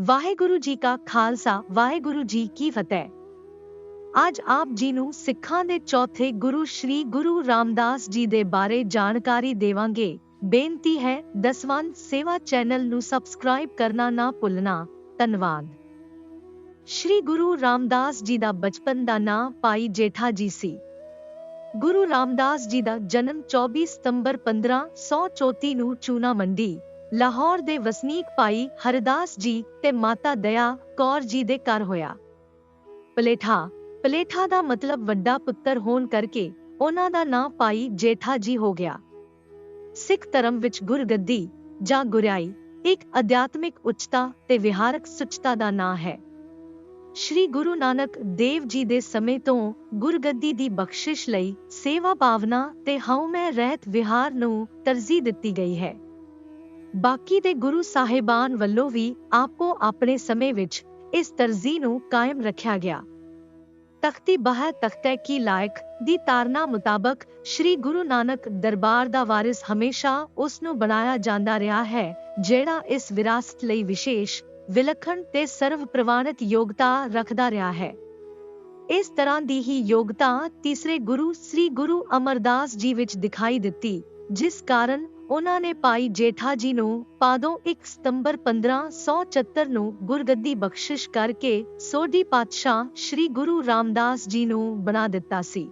ਵਾਹਿਗੁਰੂ ਜੀ ਕਾ ਖਾਲਸਾ, ਵਾਹਿਗੁਰੂ ਜੀ ਕੀ ਫਤਿਹ। ਅੱਜ ਆਪ ਜੀ ਨੂੰ ਸਿੱਖਾਂ ਦੇ ਚੌਥੇ ਗੁਰੂ ਸ਼੍ਰੀ ਗੁਰੂ ਰਾਮਦਾਸ ਜੀ ਦੇ ਬਾਰੇ ਜਾਣਕਾਰੀ ਦੇਵਾਂਗੇ। ਬੇਨਤੀ ਹੈ ਦਸਵੰਤ ਸੇਵਾ ਚੈਨਲ ਨੂੰ ਸਬਸਕ੍ਰਾਈਬ ਕਰਨਾ ਨਾ ਭੁੱਲਣਾ। ਧੰਨਵਾਦ। ਸ਼੍ਰੀ ਗੁਰੂ ਰਾਮਦਾਸ ਜੀ ਦਾ ਬਚਪਨ ਦਾ ਨਾਂ ਭਾਈ ਜੇਠਾ ਜੀ ਸੀ। ਗੁਰੂ ਰਾਮਦਾਸ ਜੀ ਦਾ ਜਨਮ 24 ਸਤੰਬਰ 1534 ਨੂੰ ਚੂਨਾ ਮੰਡੀ ਲਾਹੌਰ ਦੇ ਵਸਨੀਕ ਭਾਈ ਹਰਦਾਸ ਜੀ ਤੇ ਮਾਤਾ ਦਇਆ ਕੌਰ ਜੀ ਦੇ ਘਰ ਹੋਇਆ। ਪਲੇਠਾ ਪਲੇਠਾ ਦਾ ਮਤਲਬ ਵੱਡਾ ਪੁੱਤਰ ਹੋਣ ਕਰਕੇ ਉਹਨਾਂ ਦਾ ਨਾਂ ਭਾਈ ਜੇਠਾ ਜੀ ਹੋ ਗਿਆ। ਸਿੱਖ ਧਰਮ ਵਿੱਚ ਗੁਰਗੱਦੀ ਜਾਂ ਗੁਰਿਆਈ ਇੱਕ ਅਧਿਆਤਮਿਕ ਉੱਚਤਾ ਤੇ ਵਿਹਾਰਕ ਸੁਚਤਾ ਦਾ ਨਾਂ ਹੈ। ਸ਼੍ਰੀ ਗੁਰੂ ਨਾਨਕ ਦੇਵ ਜੀ ਦੇ ਸਮੇਂ ਤੋਂ ਗੁਰਗੱਦੀ ਦੀ ਬਖਸ਼ਿਸ਼ ਲਈ ਸੇਵਾ ਭਾਵਨਾ ਤੇ ਹਉਮੈ ਰਹਿਤ ਵਿਹਾਰ ਨੂੰ ਤਰਜੀਹ ਦਿੱਤੀ ਗਈ ਹੈ। ਬਾਕੀ ਦੇ ਗੁਰੂ ਸਾਹਿਬਾਨ ਵੱਲੋਂ ਵੀ ਆਪੋ ਆਪਣੇ ਸਮੇਂ ਵਿੱਚ ਇਸ ਤਰਜ਼ੀ ਨੂੰ ਕਾਇਮ ਰੱਖਿਆ ਗਿਆ। ਤਖਤੀ ਬਹਾ ਤਖਤੇ ਕੀ ਲਾਇਕ ਦੀ ਤਾਰਨਾ ਮੁਤਾਬਕ ਸ੍ਰੀ ਗੁਰੂ ਨਾਨਕ ਦਰਬਾਰ ਦਾ ਵਾਰਿਸ ਹਮੇਸ਼ਾ ਉਸ ਨੂੰ ਬਣਾਇਆ ਜਾਂਦਾ ਰਿਹਾ ਹੈ, ਜਿਹੜਾ ਇਸ ਵਿਰਾਸਤ ਲਈ ਵਿਸ਼ੇਸ਼, ਵਿਲੱਖਣ ਤੇ ਸਰਵ ਪ੍ਰਵਾਨਿਤ ਯੋਗਤਾ ਰੱਖਦਾ ਰਿਹਾ ਹੈ। ਇਸ ਤਰ੍ਹਾਂ ਦੀ ਹੀ ਯੋਗਤਾ ਤੀਸਰੇ ਗੁਰੂ ਸ੍ਰੀ ਗੁਰੂ ਅਮਰਦਾਸ ਜੀ ਵਿੱਚ ਦਿਖਾਈ ਦਿੱਤੀ, ਜਿਸ ਕਾਰਨ ਉਹਨਾਂ ਨੇ ਭਾਈ ਜੇਠਾ ਜੀ ਨੂੰ ਪਾਦੋਂ 1 ਸਤੰਬਰ 1574 ਨੂੰ ਗੁਰਗੱਦੀ ਬਖਸ਼ਿਸ਼ ਕਰਕੇ ਸੋਢੀ ਪਾਤਸ਼ਾਹ ਸ੍ਰੀ ਗੁਰੂ ਰਾਮਦਾਸ ਜੀ ਨੂੰ ਬਣਾ ਦਿੱਤਾ ਸੀ।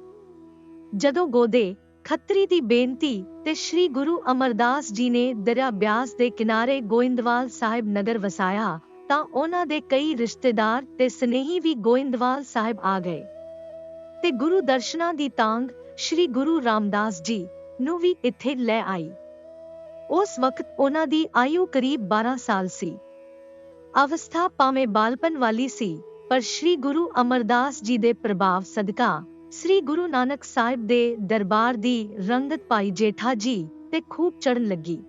ਜਦੋਂ ਗੋਦੇ, ਖੱਤਰੀ ਦੀ ਬੇਨਤੀ ਤੇ ਸ੍ਰੀ ਗੁਰੂ ਅਮਰਦਾਸ ਜੀ ਨੇ ਦਰਿਆ ਬਿਆਸ ਦੇ ਕਿਨਾਰੇ ਗੋਇੰਦਵਾਲ ਸਾਹਿਬ ਨਗਰ ਵਸਾਇਆ, ਤਾਂ ਉਹਨਾਂ ਦੇ ਕਈ ਰਿਸ਼ਤੇਦਾਰ ਤੇ ਸਨੇਹੀ ਵੀ ਗੋਇੰਦਵਾਲ ਸਾਹਿਬ ਆ ਗਏ। ਤੇ ਗੁਰੂ ਦਰਸ਼ਨਾਂ ਦੀ ਤਾਂਗ ਸ੍ਰੀ ਗੁਰੂ ਰਾਮਦਾਸ ਜੀ ਨੂੰ ਵੀ ਇੱਥੇ ਲੈ ਆਈ। ਉਸ ਵਕਤ ਉਹਨਾਂ ਦੀ ਆਯੂ ਕਰੀਬ 12 ਸਾਲ ਸੀ। ਅਵਸਥਾ ਭਾਵੇਂ ਬਾਲਪਨ ਵਾਲੀ ਸੀ, ਪਰ ਸ੍ਰੀ ਗੁਰੂ ਅਮਰਦਾਸ ਜੀ ਦੇ ਪ੍ਰਭਾਵ ਸਦਕਾ ਸ੍ਰੀ ਗੁਰੂ ਨਾਨਕ ਸਾਹਿਬ ਦੇ ਦਰਬਾਰ ਦੀ ਰੰਗਤ ਪਾਈ ਜੇਠਾ ਜੀ ਤੇ ਖੂਬ ਚੜਨ ਲੱਗੀ।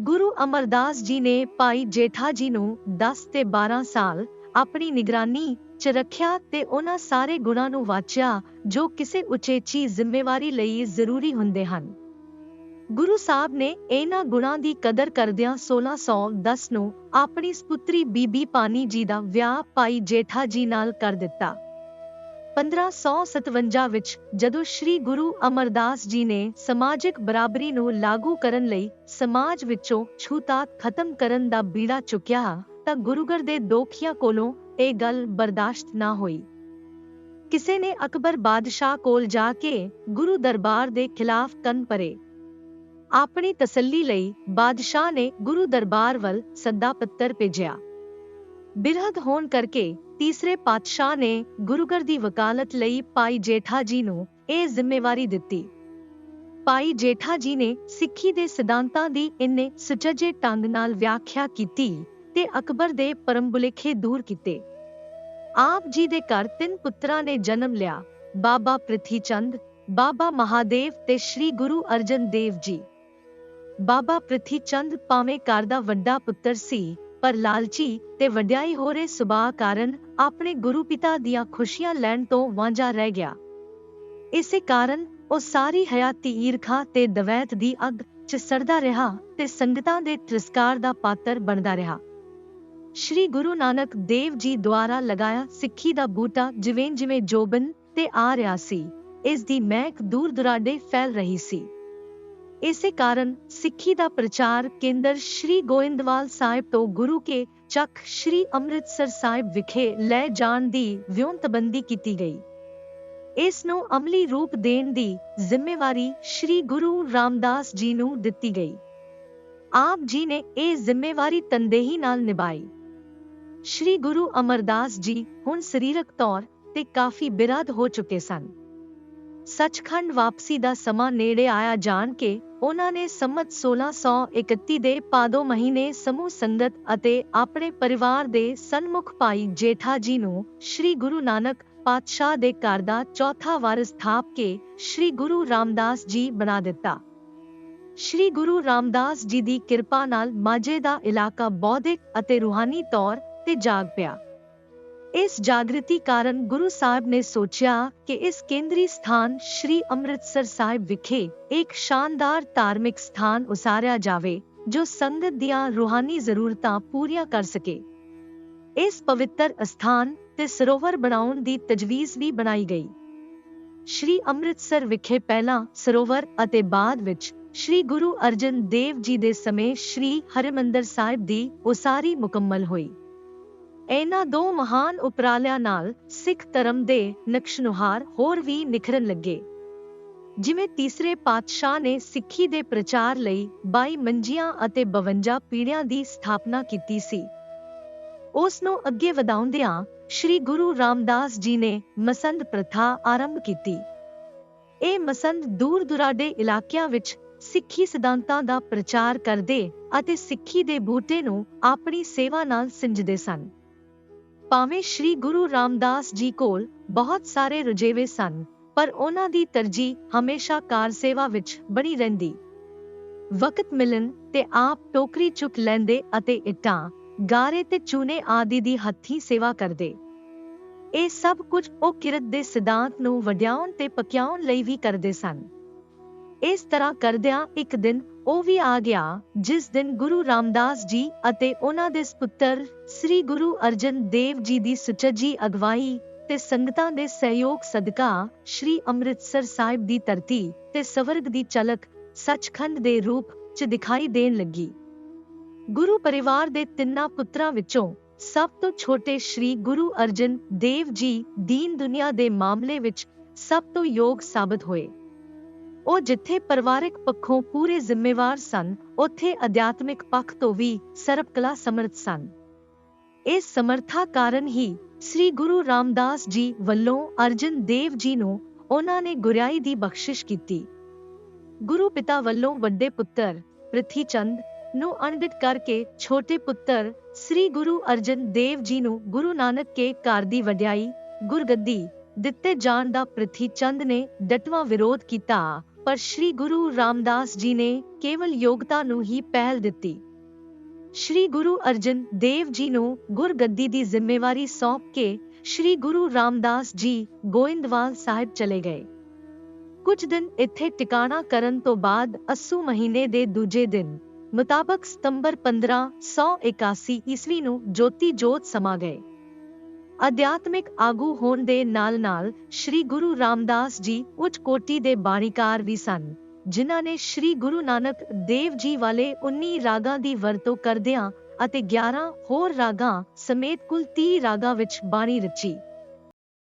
ਗੁਰੂ ਅਮਰਦਾਸ ਜੀ ਨੇ ਭਾਈ ਜੇਠਾ ਜੀ ਨੂੰ 10 ਤੇ 12 ਸਾਲ ਆਪਣੀ ਨਿਗਰਾਨੀ ਚ ਰੱਖਿਆ ਤੇ ਉਹਨਾਂ ਸਾਰੇ ਗੁਣਾਂ ਨੂੰ ਵਾਚਿਆ ਜੋ ਕਿਸੇ ਉਚੇਚੀ ਜ਼ਿੰਮੇਵਾਰੀ ਲਈ ਜ਼ਰੂਰੀ ਹੁੰਦੇ ਹਨ। ਗੁਰੂ ਸਾਹਿਬ ਨੇ ਇਹਨਾਂ ਗੁਣਾਂ ਦੀ ਕਦਰ ਕਰਦਿਆਂ 1610 ਨੂੰ ਆਪਣੀ ਸੁਪੁੱਤਰੀ ਬੀਬੀ ਪਾਨੀ ਜੀ ਦਾ ਵਿਆਹ ਭਾਈ ਜੇਠਾ ਜੀ ਨਾਲ ਕਰ ਦਿੱਤਾ। 1557 ਵਿੱਚ ਜਦੋਂ ਸ੍ਰੀ ਗੁਰੂ ਅਮਰਦਾਸ ਜੀ ਨੇ ਸਮਾਜਿਕ ਬਰਾਬਰੀ ਨੂੰ ਲਾਗੂ ਕਰਨ ਲਈ ਸਮਾਜ ਵਿੱਚੋਂ ਛੂਤਾਤ ਖਤਮ ਕਰਨ ਦਾ ਬੀੜਾ ਚੁੱਕਿਆ ਤਾਂ ਗੁਰੂਗਰ ਦੇ ਦੋਖੀਆਂ ਕੋਲੋਂ ਇਹ ਗੱਲ ਬਰਦਾਸ਼ਤ ਨਾ ਹੋਈ। ਕਿਸੇ ਨੇ ਅਕਬਰ ਬਾਦਸ਼ਾਹ ਕੋਲ ਜਾ ਕੇ ਗੁਰੂ ਦਰਬਾਰ ਦੇ ਖਿਲਾਫ ਕੰਨ ਪਰੇ ਆਪਣੀ ਤਸੱਲੀ ਲਈ ਬਾਦਸ਼ਾਹ ਨੇ ਗੁਰੂ ਦਰਬਾਰ ਵੱਲ ਸੱਦਾ ਪੱਤਰ ਭੇਜਿਆ। ਬਿਰਹਦ ਹੋਣ ਕਰਕੇ ਤੀਸਰੇ ਪਾਤਸ਼ਾਹ ਨੇ ਗੁਰੂਗਰ ਦੀ ਵਕਾਲਤ ਲਈ ਭਾਈ ਜੇਠਾ ਜੀ ਨੂੰ ਇਹ ਜ਼ਿੰਮੇਵਾਰੀ ਦਿੱਤੀ। ਭਾਈ ਜੇਠਾ ਜੀ ਨੇ ਸਿੱਖੀ ਦੇ ਸਿਧਾਂਤਾਂ ਦੀ ਇੰਨੇ ਸੁਚੱਜੇ ਢੰਗ ਨਾਲ ਵਿਆਖਿਆ ਕੀਤੀ ਤੇ ਅਕਬਰ ਦੇ ਪਰਮਬੁਲੇਖੇ ਦੂਰ ਕੀਤੇ। ਆਪ ਜੀ ਦੇ ਘਰ ਤਿੰਨ ਪੁੱਤਰਾਂ ਨੇ ਜਨਮ ਲਿਆ, ਬਾਬਾ ਪ੍ਰਿਥੀ ਚੰਦ ਬਾਬਾ ਮਹਾਦੇਵ ਤੇ ਸ੍ਰੀ ਗੁਰੂ ਅਰਜਨ ਦੇਵ ਜੀ। ਬਾਬਾ ਪ੍ਰਿਥੀ ਚੰਦ ਭਾਵੇਂ ਘਰ ਦਾ ਵੱਡਾ ਪੁੱਤਰ ਸੀ, ਪਰ ਲਾਲਚੀ ਤੇ ਵਡਿਆਈ ਹੋ ਰਹੇ ਸੁਭਾਅ ਕਾਰਨ ਆਪਣੇ ਗੁਰੂ ਪਿਤਾ ਦੀਆਂ ਖੁਸ਼ੀਆਂ ਲੈਣ ਤੋਂ ਵਾਂਝਾ ਰਹਿ ਗਿਆ। ਇਸੇ ਕਾਰਨ ਉਹ ਸਾਰੀ ਹਯਾਤੀ ਈਰਖਾ ਤੇ ਦਵੈਤ ਦੀ ਅੱਗ 'ਚ ਸੜਦਾ ਰਿਹਾ ਤੇ ਸੰਗਤਾਂ ਦੇ ਤਿਰਸਕਾਰ ਦਾ ਪਾਤਰ ਬਣਦਾ ਰਿਹਾ। ਸ਼੍ਰੀ ਗੁਰੂ ਨਾਨਕ ਦੇਵ ਜੀ ਦੁਆਰਾ ਲਗਾਇਆ ਸਿੱਖੀ ਦਾ ਬੂਟਾ ਜਿਵੇਂ ਜਿਵੇਂ ਜੋਬਨ ਤੇ ਆ ਰਿਹਾ ਸੀ, ਇਸ ਦੀ ਮਹਿਕ ਦੂਰ ਦੁਰਾਡੇ ਫੈਲ ਰਹੀ ਸੀ। ਇਸੇ ਕਾਰਨ ਸਿੱਖੀ ਦਾ ਪ੍ਰਚਾਰ ਕੇਂਦਰ ਸ਼੍ਰੀ ਗੋਇੰਦਵਾਲ ਸਾਹਿਬ ਤੋਂ ਗੁਰੂ ਕੇ ਚੱਕ ਸ਼੍ਰੀ ਅੰਮ੍ਰਿਤਸਰ ਸਾਹਿਬ ਵਿਖੇ ਲੈ ਜਾਣ ਦੀ ਵਿਉਂਤਬੰਦੀ ਕੀਤੀ ਗਈ। ਇਸ ਨੂੰ ਅਮਲੀ ਰੂਪ ਦੇਣ ਦੀ ਜ਼ਿੰਮੇਵਾਰੀ ਸ਼੍ਰੀ ਗੁਰੂ ਰਾਮਦਾਸ ਜੀ ਨੂੰ ਦਿੱਤੀ ਗਈ। ਆਪ ਜੀ ਨੇ ਇਹ ਜ਼ਿੰਮੇਵਾਰੀ ਤਨਦੇਹੀ ਨਾਲ ਨਿਭਾਈ। ਸ਼੍ਰੀ ਗੁਰੂ ਅਮਰਦਾਸ ਜੀ ਹੁਣ ਸਰੀਰਕ ਤੌਰ ਤੇ ਕਾਫੀ ਬਿਰਾਦ ਹੋ ਚੁੱਕੇ ਸਨ। ਸੱਚਖੰਡ ਵਾਪਸੀ ਦਾ ਸਮਾਂ ਨੇੜੇ ਆਇਆ ਜਾਣ ਕੇ ਉਹਨਾਂ ਨੇ ਸੰਮਤ 1631 ਦੇ ਪਾਦੋ ਮਹੀਨੇ ਸਮੂਹ ਸੰਗਤ ਅਤੇ ਆਪਣੇ ਪਰਿਵਾਰ ਦੇ ਸਨਮੁਖ ਭਾਈ ਜੇਠਾ ਜੀ ਨੂੰ ਸ੍ਰੀ ਗੁਰੂ ਨਾਨਕ ਪਾਤਸ਼ਾਹ ਦੇ ਘਰ ਦਾ ਚੌਥਾ ਵਾਰਿਸ ਥਾਪ ਕੇ ਸ੍ਰੀ ਗੁਰੂ ਰਾਮਦਾਸ ਜੀ ਬਣਾ ਦਿੱਤਾ। ਸ੍ਰੀ ਗੁਰੂ ਰਾਮਦਾਸ ਜੀ ਦੀ ਕਿਰਪਾ ਨਾਲ ਮਾਝੇ ਦਾ ਇਲਾਕਾ ਬੌਧਿਕ ਅਤੇ ਰੂਹਾਨੀ ਤੌਰ ਤੇ ਜਾਗ ਪਿਆ। ਇਸ ਜਾਗਰਤੀ ਕਾਰਨ ਗੁਰੂ ਸਾਹਿਬ ਨੇ ਸੋਚਿਆ ਕਿ ਇਸ ਕੇਂਦਰੀ ਸਥਾਨ ਸ਼੍ਰੀ ਅੰਮ੍ਰਿਤਸਰ ਸਾਹਿਬ ਵਿਖੇ ਇੱਕ ਸ਼ਾਨਦਾਰ ਧਾਰਮਿਕ ਸਥਾਨ ਉਸਾਰਿਆ ਜਾਵੇ, ਜੋ ਸੰਗਤ ਦੀਆਂ ਰੂਹਾਨੀ ਜ਼ਰੂਰਤਾਂ ਪੂਰੀਆਂ ਕਰ ਸਕੇ। ਇਸ ਪਵਿੱਤਰ ਅਸਥਾਨ ਤੇ ਸਰੋਵਰ ਬਣਾਉਣ ਦੀ ਤਜਵੀਜ਼ ਵੀ ਬਣਾਈ ਗਈ। ਸ਼੍ਰੀ ਅੰਮ੍ਰਿਤਸਰ ਵਿਖੇ ਪਹਿਲਾਂ ਸਰੋਵਰ ਅਤੇ ਬਾਅਦ ਵਿੱਚ ਸ਼੍ਰੀ ਗੁਰੂ ਅਰਜਨ ਦੇਵ ਜੀ ਦੇ ਸਮੇਂ ਸ਼੍ਰੀ ਹਰਿਮੰਦਰ ਸਾਹਿਬ ਦੀ ਉਸਾਰੀ ਮੁਕੰਮਲ ਹੋਈ। ਇਹਨਾਂ ਦੋ ਮਹਾਨ ਉਪਰਾਲਿਆਂ ਨਾਲ ਸਿੱਖ ਧਰਮ ਦੇ ਨਕਸ਼ਨੁਹਾਰ ਹੋਰ ਵੀ ਨਿਖਰਨ ਲੱਗੇ। ਜਿਵੇਂ ਤੀਸਰੇ ਪਾਤਸ਼ਾਹ ਨੇ ਸਿੱਖੀ ਦੇ ਪ੍ਰਚਾਰ ਲਈ 22 ਮੰਜੀਆਂ ਅਤੇ 52 ਪੀੜ੍ਹੀਆਂ ਦੀ ਸਥਾਪਨਾ ਕੀਤੀ ਸੀ। ਉਸ ਨੂੰ ਅੱਗੇ ਵਧਾਉਂਦਿਆਂ ਸ਼੍ਰੀ ਗੁਰੂ ਰਾਮਦਾਸ ਜੀ ਨੇ ਮਸੰਦ ਪ੍ਰਥਾ ਆਰੰਭ ਕੀਤੀ। ਇਹ ਮਸੰਦ ਦੂਰ ਦੁਰਾਡੇ ਇਲਾਕਿਆਂ ਵਿੱਚ ਸਿੱਖੀ ਸਿਧਾਂਤਾਂ ਦਾ ਪ੍ਰਚਾਰ ਕਰਦੇ ਅਤੇ ਸਿੱਖੀ ਦੇ ਬੂਟੇ ਨੂੰ ਆਪਣੀ ਸੇਵਾ ਨਾਲ ਸਿੰਜਦੇ ਸਨ। ਭਾਵੇਂ ਸ਼੍ਰੀ ਗੁਰੂ ਰਾਮਦਾਸ ਜੀ ਕੋਲ ਬਹੁਤ ਸਾਰੇ ਰੁਝੇਵੇ ਸਨ, ਪਰ ਉਹਨਾਂ ਦੀ ਤਰਜੀਹ ਹਮੇਸ਼ਾ ਕਾਰ ਸੇਵਾ ਵਿੱਚ ਬਣੀ ਰਹਿੰਦੀ। ਵਕਤ ਮਿਲਣ ਤੇ ਆਪ ਟੋਕਰੀ ਚੁੱਕ ਲੈਂਦੇ ਅਤੇ ਇੱਟਾਂ, ਗਾਰੇ ਤੇ ਚੂਨੇ ਆਦਿ ਦੀ ਹੱਥੀ ਸੇਵਾ ਕਰਦੇ। ਇਹ ਸਭ ਕੁਝ ਉਹ ਕਿਰਤ ਦੇ ਸਿਧਾਂਤ ਨੂੰ ਵਡਿਆਉਣ ਤੇ ਪਕਿਆਉਣ ਲਈ ਵੀ ਕਰਦੇ ਸਨ। ਇਸ ਤਰ੍ਹਾਂ ਕਰਦਿਆਂ ਇੱਕ ਦਿਨ ਉਹ ਵੀ ਆ ਗਿਆ, ਜਿਸ ਦਿਨ ਗੁਰੂ ਰਾਮਦਾਸ ਜੀ ਅਤੇ ਉਹਨਾਂ ਦੇ ਸੁਪੁੱਤਰ ਸ੍ਰੀ ਗੁਰੂ ਅਰਜਨ ਦੇਵ ਜੀ ਦੀ ਸੁਚੱਜੀ ਅਗਵਾਈ ਤੇ ਸੰਗਤਾਂ ਦੇ ਸਹਿਯੋਗ ਸਦਕਾ ਸ੍ਰੀ ਅੰਮ੍ਰਿਤਸਰ ਸਾਹਿਬ ਦੀ ਧਰਤੀ ਤੇ ਸਵਰਗ ਦੀ ਝਲਕ ਸੱਚਖੰਡ ਦੇ ਰੂਪ 'ਚ ਦਿਖਾਈ ਦੇਣ ਲੱਗੀ। ਗੁਰੂ ਪਰਿਵਾਰ ਦੇ ਤਿੰਨਾਂ ਪੁੱਤਰਾਂ ਵਿੱਚੋਂ ਸਭ ਤੋਂ ਛੋਟੇ ਸ੍ਰੀ ਗੁਰੂ ਅਰਜਨ ਦੇਵ ਜੀ ਦੀਨ ਦੁਨੀਆ ਦੇ ਮਾਮਲੇ ਵਿੱਚ ਸਭ ਤੋਂ ਯੋਗ ਸਾਬਤ ਹੋਏ। ਉਹ ਜਿੱਥੇ ਪਰਿਵਾਰਕ ਪੱਖੋਂ ਪੂਰੇ ਜ਼ਿੰਮੇਵਾਰ ਸਨ, ਉੱਥੇ ਅਧਿਆਤਮਿਕ ਪੱਖ ਤੋਂ ਵੀ ਸਰਬਕਲਾ ਸਮਰਥ ਸਨ। ਇਸ ਸਮਰਥਾ ਕਾਰਨ ਹੀ ਸ੍ਰੀ ਗੁਰੂ ਰਾਮਦਾਸ ਜੀ ਵੱਲੋਂ ਅਰਜਨ ਦੇਵ ਜੀ ਨੂੰ ਉਹਨਾਂ ਨੇ ਗੁਰਿਆਈ ਦੀ ਬਖਸ਼ਿਸ਼ ਕੀਤੀ। ਗੁਰੂ ਪਿਤਾ ਵੱਲੋਂ ਵੱਡੇ ਪੁੱਤਰ ਪ੍ਰਿਥੀ ਚੰਦ ਨੂੰ ਅਣਡਿਤ ਕਰਕੇ ਛੋਟੇ ਪੁੱਤਰ ਸ੍ਰੀ ਗੁਰੂ ਅਰਜਨ ਦੇਵ ਜੀ ਨੂੰ ਗੁਰੂ ਨਾਨਕ ਕੇ ਘਰ ਦੀ ਵਡਿਆਈ ਗੁਰਗੱਦੀ ਦਿੱਤੇ ਜਾਣ ਦਾ ਪ੍ਰਿਥੀ ਚੰਦ ਨੇ ਡਟਵਾ ਵਿਰੋਧ ਕੀਤਾ। ਪਰ ਸ੍ਰੀ ਗੁਰੂ ਰਾਮਦਾਸ ਜੀ ਨੇ ਕੇਵਲ ਯੋਗਤਾ ਨੂੰ ਹੀ ਪਹਿਲ ਦਿੱਤੀ। ਸ਼੍ਰੀ ਗੁਰੂ ਅਰਜਨ ਦੇਵ ਜੀ ਨੂੰ ਗੁਰਗੱਦੀ ਦੀ ਜ਼ਿੰਮੇਵਾਰੀ ਸੌਂਪ ਕੇ ਸ਼੍ਰੀ ਗੁਰੂ ਰਾਮਦਾਸ ਜੀ ਗੋਇੰਦਵਾਲ ਸਾਹਿਬ ਚਲੇ ਗਏ। ਕੁਝ ਦਿਨ ਇੱਥੇ ਟਿਕਾਣਾ ਕਰਨ ਤੋਂ ਬਾਅਦ ਅਸੂ ਮਹੀਨੇ ਦੇ ਦੂਜੇ ਦਿਨ ਮੁਤਾਬਕ ਸਤੰਬਰ 1581 ਈਸਵੀ ਨੂੰ ਜੋਤੀ ਜੋਤ ਸਮਾ ਗਏ। ਅਧਿਆਤਮਿਕ ਆਗੂ ਹੋਣ ਦੇ ਨਾਲ-ਨਾਲ ਸ਼੍ਰੀ ਗੁਰੂ ਰਾਮਦਾਸ ਜੀ ਉੱਚ ਕੋਟੀ ਦੇ ਬਾਣੀਕਾਰ ਵੀ ਸਨ, ਜਿਨ੍ਹਾਂ ਨੇ ਸ਼੍ਰੀ ਗੁਰੂ ਨਾਨਕ ਦੇਵ ਜੀ ਵਾਲੇ 19 ਰਾਗਾਂ ਦੀ ਵਰਤੋਂ ਕਰਦਿਆਂ ਅਤੇ 11 ਹੋਰ ਰਾਗਾਂ ਸਮੇਤ ਕੁੱਲ 30 ਰਾਗਾਂ ਵਿੱਚ ਬਾਣੀ ਰਚੀ।